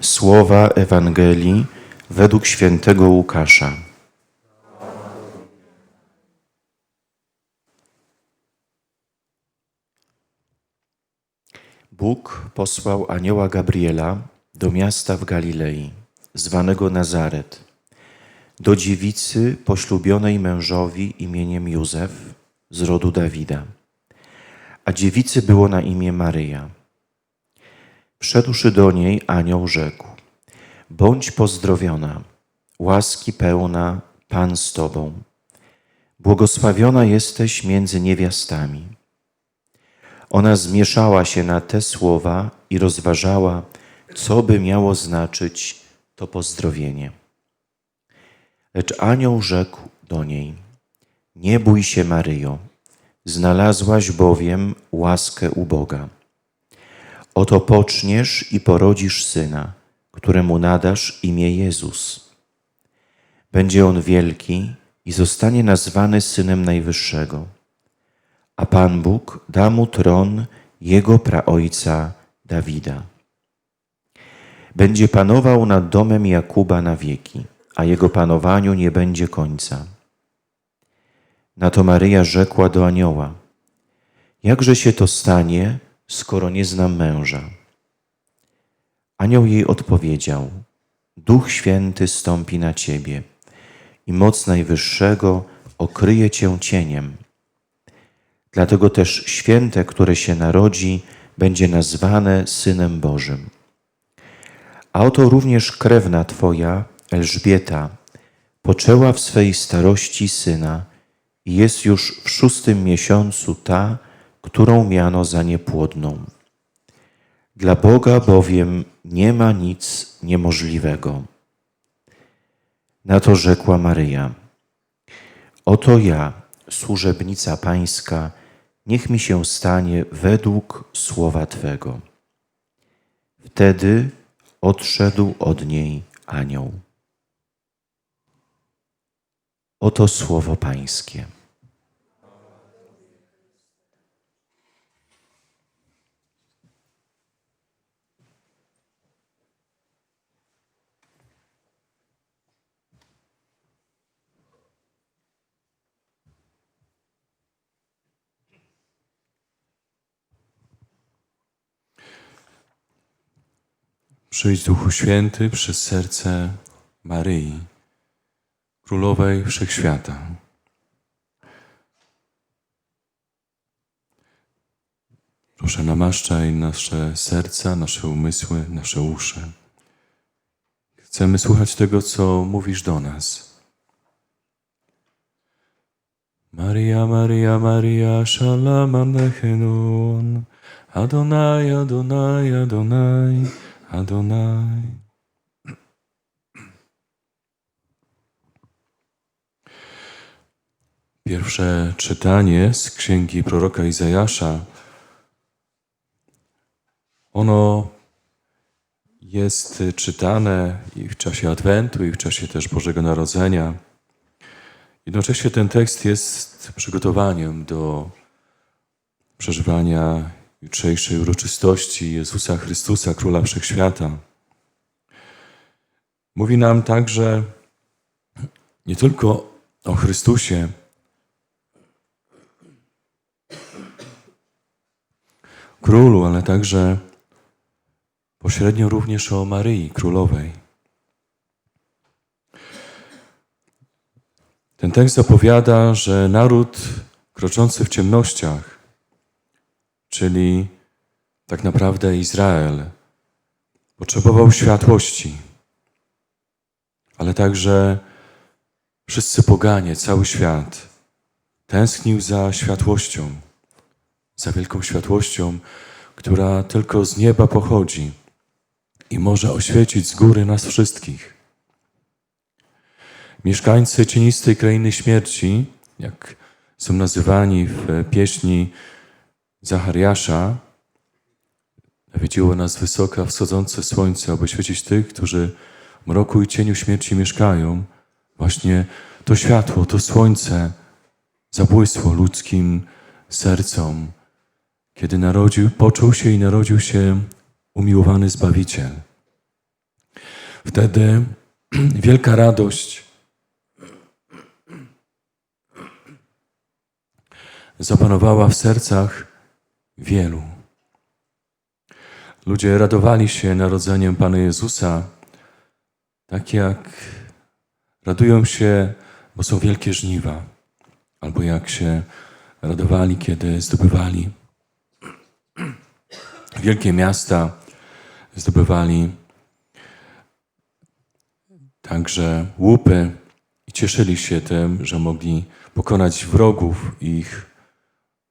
Słowa Ewangelii według świętego Łukasza. Bóg posłał anioła Gabriela do miasta w Galilei, zwanego Nazaret, do dziewicy poślubionej mężowi imieniem Józef z rodu Dawida. A dziewicy było na imię Maryja. Wszedłszy do niej, anioł rzekł: Bądź pozdrowiona, łaski pełna, Pan z tobą. Błogosławiona jesteś między niewiastami. Ona zmieszała się na te słowa i rozważała, co by miało znaczyć to pozdrowienie. Lecz anioł rzekł do niej: Nie bój się, Maryjo, znalazłaś bowiem łaskę u Boga. Oto poczniesz i porodzisz syna, któremu nadasz imię Jezus. Będzie on wielki i zostanie nazwany synem Najwyższego. A Pan Bóg da mu tron jego praojca Dawida. Będzie panował nad domem Jakuba na wieki, a jego panowaniu nie będzie końca. Na to Maryja rzekła do anioła: Jakże się to stanie, skoro nie znam męża? Anioł jej odpowiedział: Duch Święty stąpi na ciebie i moc Najwyższego okryje cię cieniem. Dlatego też święte, które się narodzi, będzie nazwane Synem Bożym. A oto również krewna Twoja, Elżbieta, poczęła w swej starości syna i jest już w szóstym miesiącu ta, którą miano za niepłodną. Dla Boga bowiem nie ma nic niemożliwego. Na to rzekła Maryja: Oto ja, służebnica Pańska, niech mi się stanie według słowa Twego. Wtedy odszedł od niej anioł. Oto słowo Pańskie. Przyjdź Duchu Święty przez serce Maryi, Królowej Wszechświata. Proszę, namaszczaj nasze serca, nasze umysły, nasze uszy. Chcemy słuchać tego, co mówisz do nas. Maria, Maria, Maria, Shalom Alechenun. Adonai, Adonai, Adonai, Adonai. Pierwsze czytanie z księgi proroka Izajasza. Ono jest czytane i w czasie Adwentu, i w czasie też Bożego Narodzenia. Jednocześnie ten tekst jest przygotowaniem do przeżywania jutrzejszej uroczystości Jezusa Chrystusa, Króla Wszechświata. Mówi nam także nie tylko o Chrystusie, Królu, ale także pośrednio również o Maryi Królowej. Ten tekst zapowiada, że naród kroczący w ciemnościach, czyli tak naprawdę Izrael, potrzebował światłości, ale także wszyscy poganie, cały świat tęsknił za światłością, za wielką światłością, która tylko z nieba pochodzi i może oświecić z góry nas wszystkich. Mieszkańcy cienistej krainy śmierci, jak są nazywani w pieśni Zachariasza, nawiedziło nas wysoka wschodzące słońce, aby świecić tych, którzy w mroku i cieniu śmierci mieszkają. Właśnie to światło, to słońce zabłysło ludzkim sercom, kiedy narodził, począł się i narodził się umiłowany Zbawiciel. Wtedy wielka radość zapanowała w sercach wielu. Ludzie radowali się narodzeniem Pana Jezusa, tak jak radują się, bo są wielkie żniwa, albo jak się radowali, kiedy zdobywali wielkie miasta, zdobywali także łupy i cieszyli się tym, że mogli pokonać wrogów ich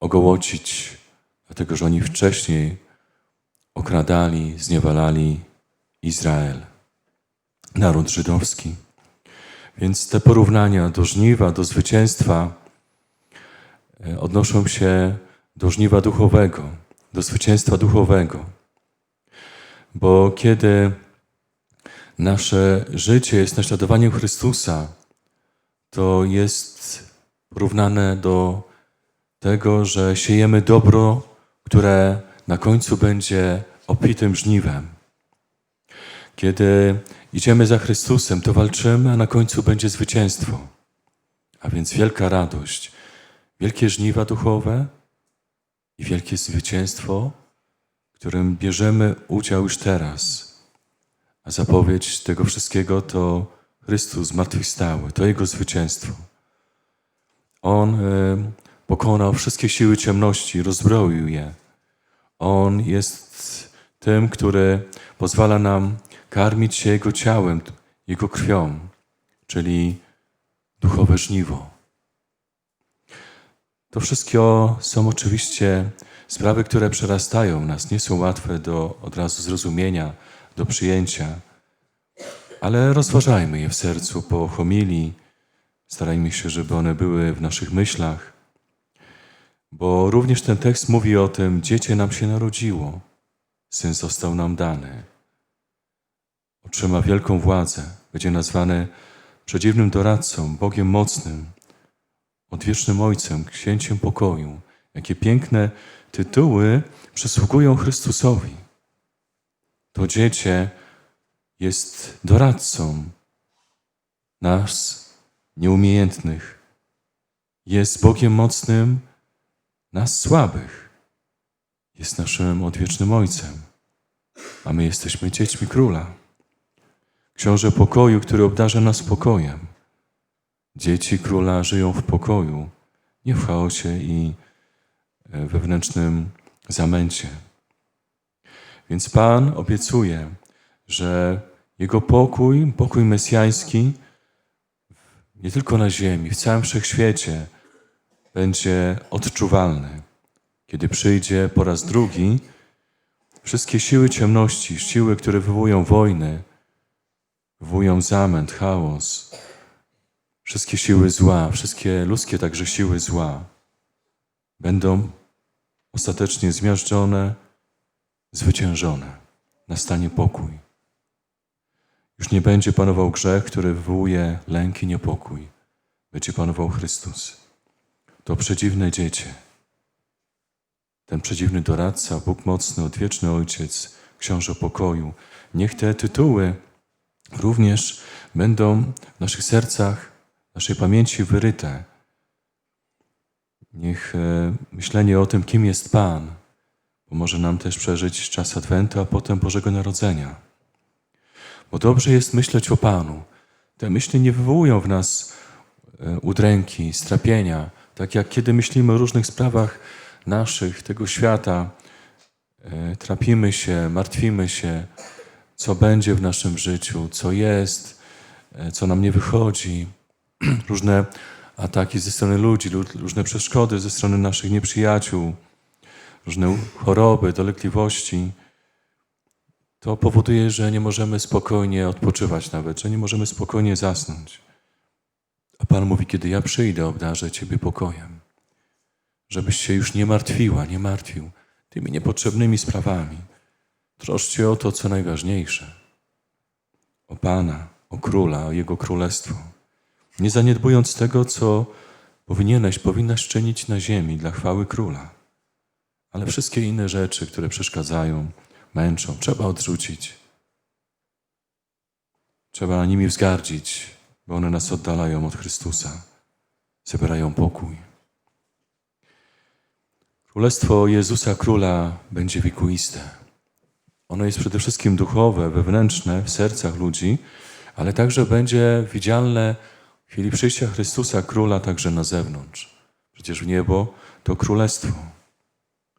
ogołocić, dlatego że oni wcześniej okradali, zniewalali Izrael, naród żydowski. Więc te porównania do żniwa, do zwycięstwa e, odnoszą się do żniwa duchowego, do zwycięstwa duchowego. Bo kiedy nasze życie jest naśladowaniem Chrystusa, to jest porównane do tego, że siejemy dobro, które na końcu będzie obfitym żniwem. Kiedy idziemy za Chrystusem, to walczymy, a na końcu będzie zwycięstwo. A więc wielka radość, wielkie żniwa duchowe i wielkie zwycięstwo, w którym bierzemy udział już teraz. A zapowiedź tego wszystkiego to Chrystus zmartwychwstały, to Jego zwycięstwo. On e, pokonał wszystkie siły ciemności, rozbroił je. On jest tym, który pozwala nam karmić się Jego ciałem, Jego krwią, czyli duchowe żniwo. To wszystko są oczywiście sprawy, które przerastają nas, nie są łatwe do od razu zrozumienia, do przyjęcia, ale rozważajmy je w sercu po homilii, starajmy się, żeby one były w naszych myślach, bo również ten tekst mówi o tym, dziecię nam się narodziło, syn został nam dany. Otrzyma wielką władzę, będzie nazwany przedziwnym doradcą, Bogiem mocnym, odwiecznym Ojcem, księciem pokoju. Jakie piękne tytuły przysługują Chrystusowi. To dziecię jest doradcą nas, nieumiejętnych. Jest Bogiem mocnym, nas słabych. Jest naszym odwiecznym Ojcem, a my jesteśmy dziećmi Króla. Książę pokoju, który obdarza nas pokojem. Dzieci Króla żyją w pokoju, nie w chaosie i e, wewnętrznym zamęcie. Więc Pan obiecuje, że Jego pokój, pokój mesjański, nie tylko na ziemi, w całym wszechświecie będzie odczuwalny. Kiedy przyjdzie po raz drugi, wszystkie siły ciemności, siły, które wywołują wojny, wywołują zamęt, chaos, wszystkie siły zła, wszystkie ludzkie także siły zła będą ostatecznie zmiażdżone, zwyciężone. Nastanie pokój. Już nie będzie panował grzech, który wywołuje lęk i niepokój. Będzie panował Chrystus. To przedziwne dziecię. Ten przedziwny doradca, Bóg mocny, odwieczny Ojciec, Książę pokoju. Niech te tytuły również będą w naszych sercach, w naszej pamięci wyryte. Niech e, myślenie o tym, kim jest Pan, pomoże nam też przeżyć czas Adwentu, a potem Bożego Narodzenia. Bo dobrze jest myśleć o Panu. Te myśli nie wywołują w nas e, udręki, strapienia, tak jak kiedy myślimy o różnych sprawach naszych, tego świata, e, trapimy się, martwimy się, co będzie w naszym życiu, co jest, e, co nam nie wychodzi, różne ataki ze strony ludzi, różne przeszkody ze strony naszych nieprzyjaciół, różne choroby, dolegliwości. To powoduje, że nie możemy spokojnie odpoczywać nawet, że nie możemy spokojnie zasnąć. Pan mówi, kiedy ja przyjdę, obdarzę Ciebie pokojem, żebyś się już nie martwiła, nie martwił tymi niepotrzebnymi sprawami. Troszcie o to, co najważniejsze. O Pana, o Króla, o Jego Królestwo. Nie zaniedbując tego, co powinieneś, powinnaś czynić na ziemi dla chwały Króla. Ale wszystkie inne rzeczy, które przeszkadzają, męczą, trzeba odrzucić. Trzeba nimi wzgardzić, bo one nas oddalają od Chrystusa, zabierają pokój. Królestwo Jezusa Króla będzie wiekuiste. Ono jest przede wszystkim duchowe, wewnętrzne w sercach ludzi, ale także będzie widzialne w chwili przyjścia Chrystusa Króla także na zewnątrz. Przecież niebo to królestwo.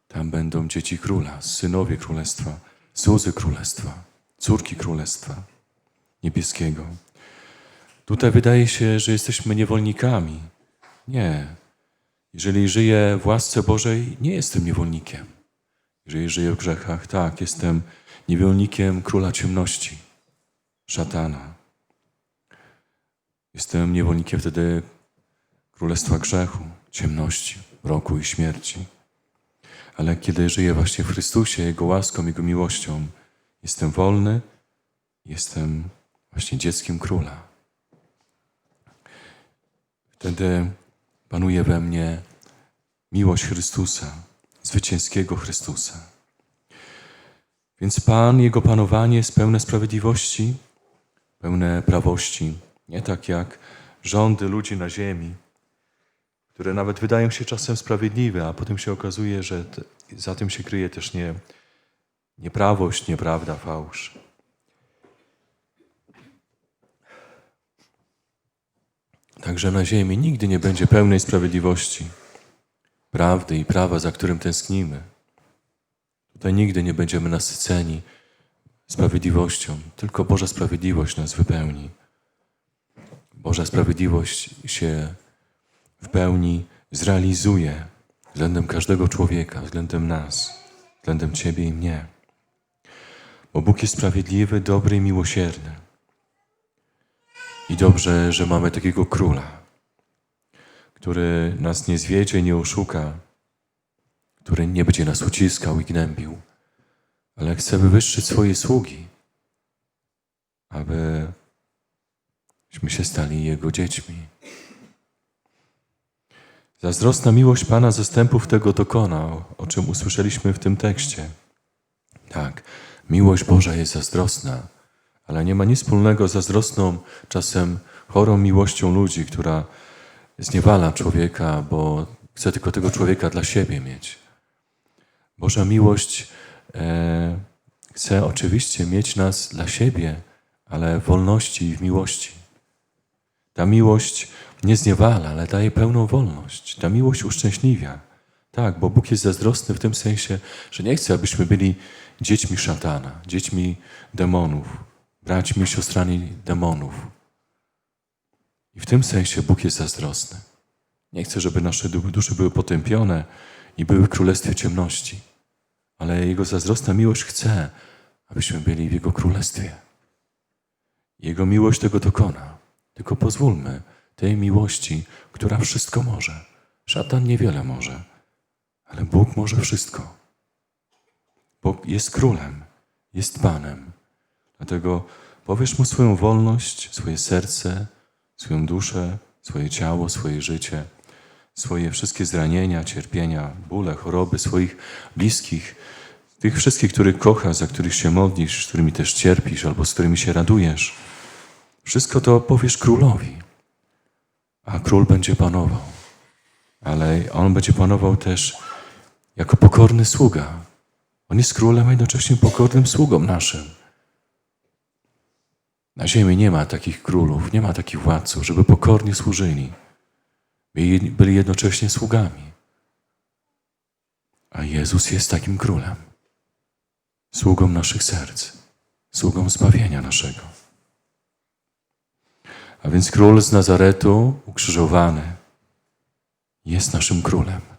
Tam będą dzieci króla, synowie królestwa, słudzy królestwa, córki królestwa niebieskiego. Tutaj wydaje się, że jesteśmy niewolnikami. Nie. Jeżeli żyję w łasce Bożej, nie jestem niewolnikiem. Jeżeli żyję w grzechach, tak, jestem niewolnikiem króla ciemności, szatana. Jestem niewolnikiem wtedy królestwa grzechu, ciemności, roku i śmierci. Ale kiedy żyję właśnie w Chrystusie, Jego łaską, Jego miłością, jestem wolny, jestem właśnie dzieckiem króla. Wtedy panuje we mnie miłość Chrystusa, zwycięskiego Chrystusa. Więc Pan, Jego panowanie jest pełne sprawiedliwości, pełne prawości, nie tak jak rządy ludzi na ziemi, które nawet wydają się czasem sprawiedliwe, a potem się okazuje, że za tym się kryje też nie, nieprawość, nieprawda, fałsz. Także na ziemi nigdy nie będzie pełnej sprawiedliwości, prawdy i prawa, za którym tęsknimy. Tutaj nigdy nie będziemy nasyceni sprawiedliwością, tylko Boża sprawiedliwość nas wypełni. Boża sprawiedliwość się w pełni zrealizuje względem każdego człowieka, względem nas, względem Ciebie i mnie. Bo Bóg jest sprawiedliwy, dobry i miłosierny. I dobrze, że mamy takiego króla, który nas nie zwiedzie, nie oszuka, który nie będzie nas uciskał i gnębił, ale chce wywyższyć swoje sługi, abyśmy się stali Jego dziećmi. Zazdrosna miłość Pana zastępów tego dokonał, o czym usłyszeliśmy w tym tekście. Tak, miłość Boża jest zazdrosna, ale nie ma nic wspólnego z zazdrosną, czasem chorą miłością ludzi, która zniewala człowieka, bo chce tylko tego człowieka dla siebie mieć. Boża miłość e, chce oczywiście mieć nas dla siebie, ale w wolności i w miłości. Ta miłość nie zniewala, ale daje pełną wolność. Ta miłość uszczęśliwia. Tak, bo Bóg jest zazdrosny w tym sensie, że nie chce, abyśmy byli dziećmi szatana, dziećmi demonów, braćmi siostrami demonów. I w tym sensie Bóg jest zazdrosny. Nie chce, żeby nasze du- dusze były potępione i były w królestwie ciemności, ale Jego zazdrosna miłość chce, abyśmy byli w Jego królestwie. Jego miłość tego dokona. Tylko pozwólmy tej miłości, która wszystko może. Szatan niewiele może, ale Bóg może wszystko. Bóg jest królem, jest Panem. Dlatego powiesz mu swoją wolność, swoje serce, swoją duszę, swoje ciało, swoje życie, swoje wszystkie zranienia, cierpienia, bóle, choroby swoich bliskich, tych wszystkich, których kochasz, za których się modlisz, z którymi też cierpisz albo z którymi się radujesz. Wszystko to powiesz królowi, a król będzie panował. Ale on będzie panował też jako pokorny sługa. On jest królem, a jednocześnie pokornym sługą naszym. Na ziemi nie ma takich królów, nie ma takich władców, żeby pokornie służyli. Byli, jednocześnie sługami. A Jezus jest takim królem. Sługą naszych serc, sługą zbawienia naszego. A więc król z Nazaretu, ukrzyżowany, jest naszym królem.